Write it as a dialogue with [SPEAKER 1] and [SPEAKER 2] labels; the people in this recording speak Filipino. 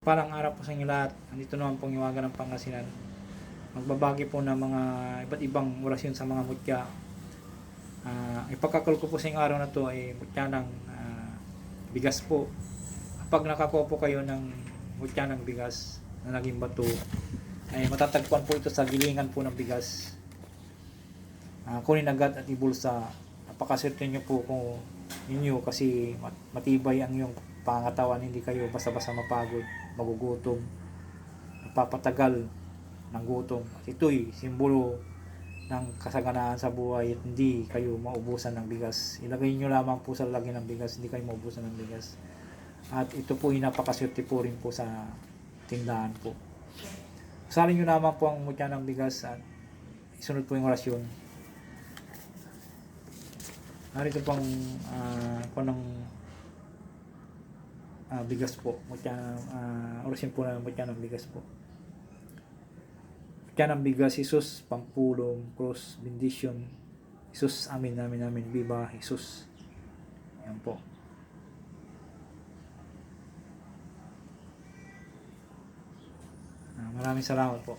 [SPEAKER 1] Parang araw po sa inyo lahat. Andito naman pong iwaga ng Pangasinan. Magbabagi po ng mga iba't ibang orasyon sa mga mutya. Ah, ipakakal ko po sa inyong araw na to ay mutya ng ah, bigas po. Kapag nakakuha po kayo ng mutya ng bigas na naging bato, ay matatagpuan po ito sa gilingan po ng bigas. Ah, kunin agad at ibulsa. Napakaswerte nyo po kung ninyo kasi mat- matibay ang iyong pangatawan, hindi kayo basta-basta mapagod, magugutom, napapatagal ng gutom. At ito'y simbolo ng kasaganaan sa buhay at hindi kayo maubusan ng bigas. Ilagay nyo lamang po sa lagi ng bigas, hindi kayo maubusan ng bigas. At ito po ay po rin po sa tindahan po. Salin nyo lamang po ang mutya ng bigas at isunod po yung orasyon. Narito pang uh, po ng ah, bigas po. Mutya, uh, orasyon po ng mutya ng bigas po. Mutya ng bigas, Jesus, pangpulong, cross, bendition. Jesus, amin, amin, amin. Viva, Jesus. Yan po. Ah, maraming salamat po.